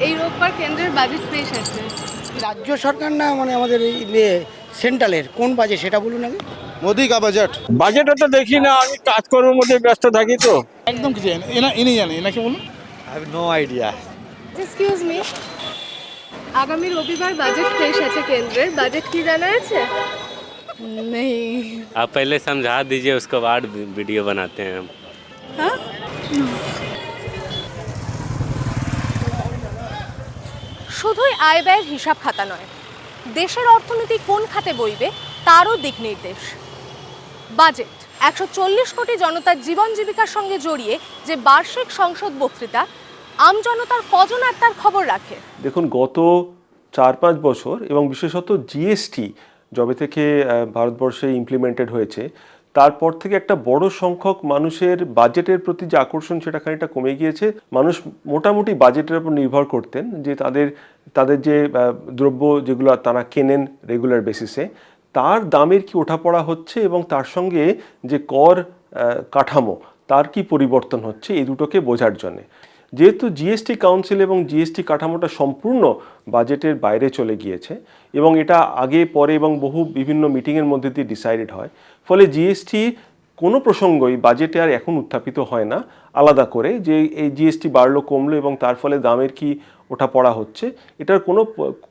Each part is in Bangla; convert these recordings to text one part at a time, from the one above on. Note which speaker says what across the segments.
Speaker 1: এই রোববার কেন্দ্রের বাজেট পেশ আছে
Speaker 2: রাজ্য সরকার না মানে আমাদের এই ইয়ে সেন্ট্রালের কোন বাজেট সেটা বলুন আগে
Speaker 3: মোদি का बजट
Speaker 4: বাজেটও তো দেখি না আমি কাজকর্মের মধ্যে ব্যস্ত থাকি তো
Speaker 3: একদম কিছু জানি না। এনা ইনি জানে এনাকে বলুন
Speaker 1: এক্সকিউজ মি আগামী রবিবার বাজেট পেশ আছে কেন্দ্রের বাজেট কি জানা আছে নেই
Speaker 5: आप पहले समझा दीजिए उसके बाद वीडियो बनाते हैं हम
Speaker 6: শুধুই আয় ব্যয়ের হিসাব খাতা নয়। দেশের অর্থনীতি কোন খাতে বইবে তারও দিক নির্দেশ। বাজেট, একশো চল্লিশ কোটি জনতার জীবন জীবিকার সঙ্গে জড়িয়ে যে বার্ষিক সংসদ বক্তৃতা আমজনতার কজন আর তার খবর রাখে?
Speaker 7: দেখুন, গত চার পাঁচ বছর এবং বিশেষত জিএসটি যবে থেকে ভারতবর্ষে ইমপ্লিমেন্টেড হয়েছে তারপর থেকে একটা বড় সংখ্যক মানুষের বাজেটের প্রতি যে আকর্ষণ সেটা খানিকটা কমে গিয়েছে। মানুষ মোটামুটি বাজেটের উপর নির্ভর করতেন যে তাদের তাদের যে দ্রব্য যেগুলো তারা কেনেন রেগুলার বেসিসে তার দামের কি ওঠাপড়া হচ্ছে এবং তার সঙ্গে যে কর কাঠামো, তার কি পরিবর্তন হচ্ছে এই দুটোকে বোঝার জন্যে। যেহেতু জিএসটি কাউন্সিল এবং জিএসটি কাঠামোটা সম্পূর্ণ বাজেটের বাইরে চলে গিয়েছে এবং এটা আগে, পরে এবং বহু বিভিন্ন মিটিংয়ের মধ্যে দিয়ে ডিসাইডেড হয়, ফলে জিএসটি কোনো প্রসঙ্গই বাজেটে আর এখন উত্থাপিত হয় না। আলাদা করে যে এই জিএসটি বাড়লো, কমলো এবং তার ফলে দামের কি ওঠা পড়া হচ্ছে, এটার কোনো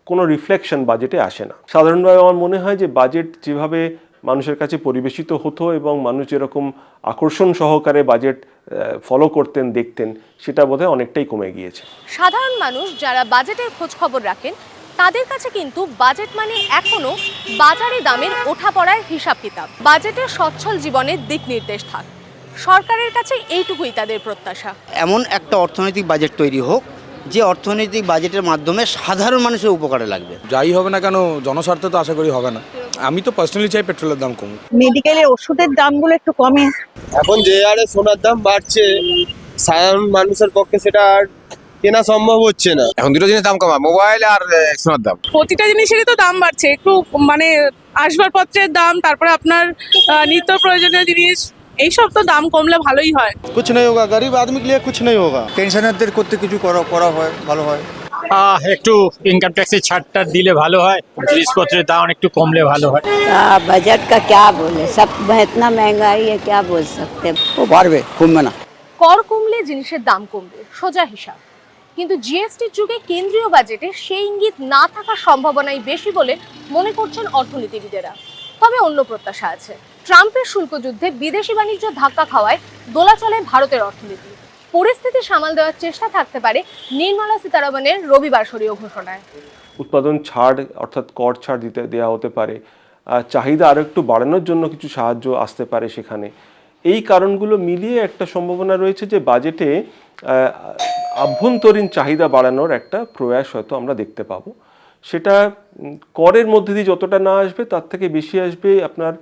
Speaker 7: কোনো রিফ্লেকশন বাজেটে আসে না। সাধারণভাবে আমার মনে হয় যে বাজেট যেভাবে মানুষের কাছে পরিবেশিত হতো এবং মানুষ যেরকম আকর্ষণ সহকারে বাজেট ফলো করতেন দেখতেন সেটা বোধহয় অনেকটাই কমে গিয়েছে।
Speaker 6: সাধারণ মানুষ যারা বাজেটের খোঁজ খবর রাখেন তাদের কাছে কিন্তু বাজেট মানে এখনও বাজারে দামের ওঠাপড়ার হিসাব কিতাব। বাজেটের সচ্ছল জীবনের দিক নির্দেশ থাক। সরকারের কাছে এইটুকুই তাদের প্রত্যাশা।
Speaker 2: এমন একটা অর্থনৈতিক বাজেট তৈরি হোক যে অর্থনৈতিক বাজেটের মাধ্যমে সাধারণ মানুষের উপকারে লাগবে।
Speaker 4: যাই হবে না কেন জনস্বার্থ তো আশা করি হবে না। আমি তো পার্সোনালি চাই পেট্রোলের দাম কমুক।
Speaker 8: মেডিকেলের ওষুধের দামগুলো একটু কমে।
Speaker 3: এখন যে আর সোনার দাম বাড়ছে সাধারণ মানুষের পক্ষে সেটা আর কেনা সম্ভব হচ্ছে না।
Speaker 4: এখন দুটো জিনিস দাম কমা মোবাইল আর সোনার দাম।
Speaker 8: প্রতিটা জিনিসেরই তো দাম বাড়ছে। একটু মানে আসবাবপত্রের দাম তারপরে আপনার নিত্য প্রয়োজনীয় জিনিস এই সব তো দাম কমলে ভালোই হয়।
Speaker 3: কিছু নেই হোক গরিব আদমি কে লিয়ে কিছু নেই হোক
Speaker 9: পেনশনারদের করতে কিছু করা করা হয় ভালো হয়।
Speaker 4: একটু ইনকাম ট্যাক্সের ছাড়টা দিলে ভালো হয় জিনিসপত্রের দাম একটু কমলে ভালো হয়
Speaker 8: बजट का क्या बोले सब इतना महंगाई है क्या बोल सकते
Speaker 2: ও বাড়বে কমবে না
Speaker 6: কর কমলে জিনিসের দাম কমবে সোজা হিসাব কিন্তু জিএসটির যুগে কেন্দ্রীয় বাজেটে সেই ইঙ্গিত না থাকার সম্ভাবনাই বেশি বলে মনে করছেন অর্থনীতিবিদেরা তবে অন্য প্রত্যাশা আছে ট্রাম্পের শুল্ক যুদ্ধে বিদেশি বাণিজ্য ধাক্কা খাওয়ায় দোলাচলে ভারতের অর্থনীতি পরিস্থিতি সামাল দেওয়ার চেষ্টা থাকতে পারে নির্মলা সীতারামনের রবিবার সরীয় ঘোষণায়।
Speaker 7: উৎপাদন ছাড় অর্থাৎ কর ছাড় দিতে দেওয়া হতে পারে। চাহিদা আরও একটু বাড়ানোর জন্য কিছু সাহায্য আসতে পারে সেখানে। এই কারণগুলো মিলিয়ে একটা সম্ভাবনা রয়েছে যে বাজেটে আভ্যন্তরীণ চাহিদা বাড়ানোর একটা প্রয়াস হয়তো আমরা দেখতে পাবো। সেটা করের মধ্যে দিয়ে যতটা না আসবে তার থেকে বেশি আসবে আপনার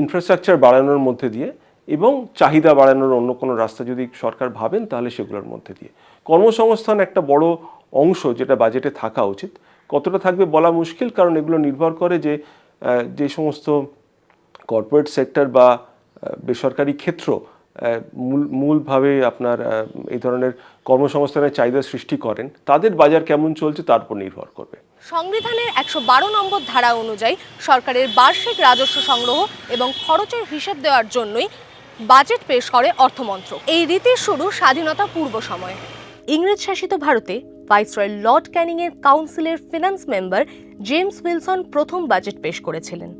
Speaker 7: ইনফ্রাস্ট্রাকচার বাড়ানোর মধ্যে দিয়ে। এবং চাহিদা বাড়ানোর অন্য কোনো রাস্তা যদি সরকার ভাবেন, তাহলে সেগুলোর মধ্যে দিয়ে। কর্মসংস্থান একটা বড় অংশ যেটা বাজেটে থাকা উচিত। কতটা থাকবে বলা মুশকিল, কারণ এগুলো নির্ভর করে যে যে সমস্ত কর্পোরেট সেক্টর বা বেসরকারি ক্ষেত্র মূল, মূলভাবে আপনার এই ধরনের কর্মসংস্থানের চাহিদা সৃষ্টি করেন, তাদের বাজার কেমন চলছে তার উপর নির্ভর করবে।
Speaker 6: সংবিধানের একশো বারো নম্বর ধারা অনুযায়ী সরকারের বার্ষিক রাজস্ব সংগ্রহ এবং খরচের হিসেব দেওয়ার জন্যই বাজেট পেশ করে অর্থমন্ত্রক। এই রীতির শুরু স্বাধীনতা পূর্ব সময়ে। ইংরেজ শাসিত ভারতে ভাইসরয় লর্ড ক্যানিংয়ের কাউন্সিলের ফিনান্স মেম্বার জেমস উইলসন প্রথম বাজেট পেশ করেছিলেন।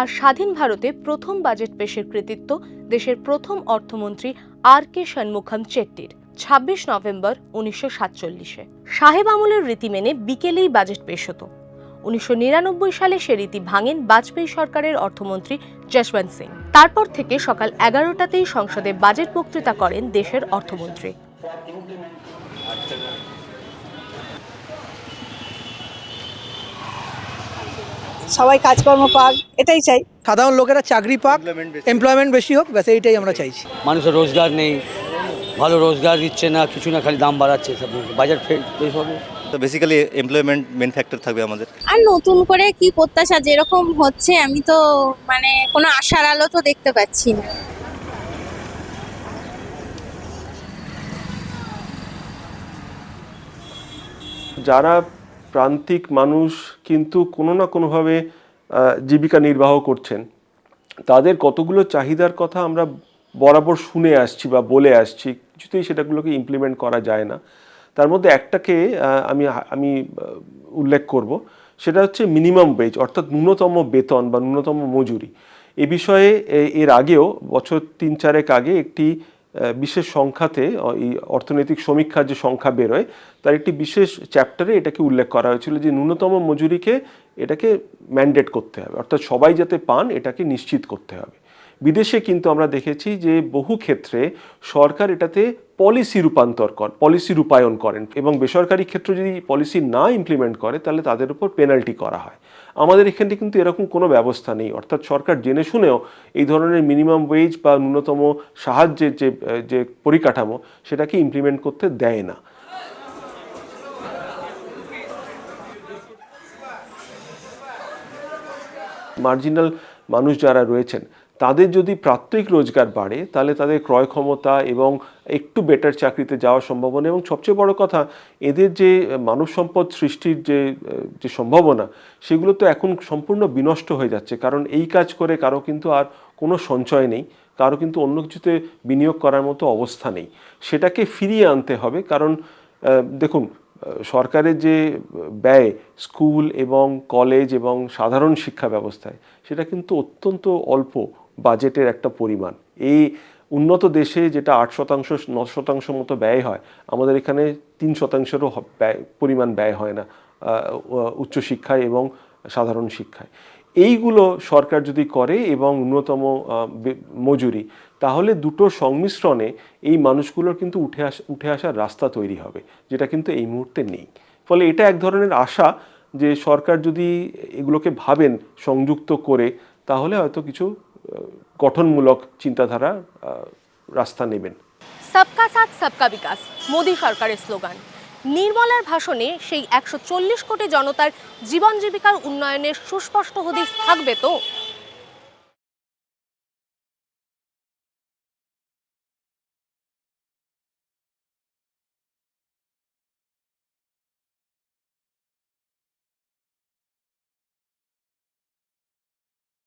Speaker 6: আর স্বাধীন ভারতে প্রথম বাজেট পেশের কৃতিত্ব দেশের প্রথম অর্থমন্ত্রী আর কে ষণমুখম চেট্টির, ছাব্বিশ নভেম্বর উনিশশো সাতচল্লিশে। সাহেব আমলের রীতি মেনে বিকেলেই বাজেট পেশ হতো। উনিশশো নিরানব্বই সালে সে রীতি ভাঙেন বাজপেয়ী সরকারের অর্থমন্ত্রী যশবন্ত সিং। তারপর থেকে সকাল এগারোটাতেই সংসদে বাজেট বক্তৃতা করেন দেশের অর্থমন্ত্রী।
Speaker 8: সবাই কাজকর্ম পাক এটাই চাই।
Speaker 9: সাধারণ লোকেরা চাকরি পাক এমপ্লয়মেন্ট বেশি হোক ব্যাস এইটাই আমরা চাইছি।
Speaker 10: মানুষের রোজগার নেই ভালো রোজগার দিচ্ছে না কিছু না খালি দাম বাড়াচ্ছে সব বাজার ফের হবে।
Speaker 9: তো বেসিক্যালি এমপ্লয়মেন্ট মেন ফ্যাক্টর থাকবে আমাদের।
Speaker 8: আর নতুন করে কি প্রত্যাশা? যেরকম হচ্ছে আমি তো মানে কোনো আশার আলো তো দেখতে পাচ্ছি না।
Speaker 7: যারা প্রান্তিক মানুষ কিন্তু কোনো না কোনোভাবে আহ, জীবিকা নির্বাহ করছেন তাদের কতগুলো চাহিদার কথা আমরা বরাবর শুনে আসছি বা বলে আসছি কিছুতেই সেটাগুলোকে ইমপ্লিমেন্ট করা যায় না। তার মধ্যে একটাকে আমি আমি উল্লেখ করব। সেটা হচ্ছে মিনিমাম ওয়েজ অর্থাৎ ন্যূনতম বেতন বা ন্যূনতম মজুরি। এ বিষয়ে এর আগেও, বছর তিন চারেক আগে একটি বিশেষ সংখ্যাতে এই অর্থনৈতিক সমীক্ষার যে সংখ্যা বেরোয়, তার একটি বিশেষ চ্যাপ্টারে এটাকে উল্লেখ করা হয়েছিল যে ন্যূনতম মজুরিকে এটাকে ম্যান্ডেট করতে হবে। অর্থাৎ সবাই যাতে পান, এটাকে নিশ্চিত করতে হবে। বিদেশে কিন্তু আমরা দেখেছি যে বহু ক্ষেত্রে সরকার এটাতে পলিসি রূপান্তর কর পলিসি রূপায়ণ করেন এবং বেসরকারি ক্ষেত্রে যদি পলিসি না ইমপ্লিমেন্ট করে, তাহলে তাদের উপর পেনাল্টি করা হয়। আমাদের এখানে কিন্তু এরকম কোনো ব্যবস্থা নেই। অর্থাৎ সরকার জেনে শুনেও এই ধরনের মিনিমাম ওয়েজ বা ন্যূনতম সাহায্যের যে যে পরিকাঠামো, সেটাকে ইমপ্লিমেন্ট করতে দেয় না। মার্জিনাল মানুষ যারা রয়েছেন তাদের যদি প্রাত্যহিক রোজগার বাড়ে, তাহলে তাদের ক্রয় ক্ষমতা এবং একটু বেটার চাকরিতে যাওয়ার সম্ভাবনা এবং সবচেয়ে বড় কথা, এদের যে মানব সম্পদ সৃষ্টির যে যে সম্ভাবনা, সেগুলো তো এখন সম্পূর্ণ বিনষ্ট হয়ে যাচ্ছে। কারণ এই কাজ করে কারও কিন্তু আর কোনো সঞ্চয় নেই, কারও কিন্তু অন্য কিছুতে বিনিয়োগ করার মতো অবস্থা নেই। সেটাকে ফিরিয়ে আনতে হবে কারণ দেখুন, সরকারের যে ব্যয়, স্কুল এবং কলেজ এবং সাধারণ শিক্ষা ব্যবস্থায়, সেটা কিন্তু অত্যন্ত অল্প বাজেটের একটা পরিমাণ। এই উন্নত দেশে যেটা আট শতাংশ, ন শতাংশ মতো ব্যয় হয়, আমাদের এখানে তিন শতাংশেরও ব্যয়, পরিমাণ ব্যয় হয় না উচ্চশিক্ষায় এবং সাধারণ শিক্ষায়। এইগুলো সরকার যদি করে এবং ন্যূনতম মজুরি, তাহলে দুটো সংমিশ্রণে এই মানুষগুলোর কিন্তু উঠে আস, উঠে আসার রাস্তা তৈরি হবে, যেটা কিন্তু এই মুহূর্তে নেই। ফলে এটা এক ধরনের আশা যে সরকার যদি এগুলোকে ভাবেন সংযুক্ত করে, তাহলে হয়তো কিছু গঠনমূলক চিন্তাধারা রাস্তা নেবেন।
Speaker 6: সবকা সাথ, সবকা বিকাশ, মোদী সরকারের স্লোগান। নির্মলার ভাষণে সেই একশো চল্লিশ কোটি জনতার জীবন জীবিকার উন্নয়নের সুস্পষ্ট হদিশ থাকবে তো?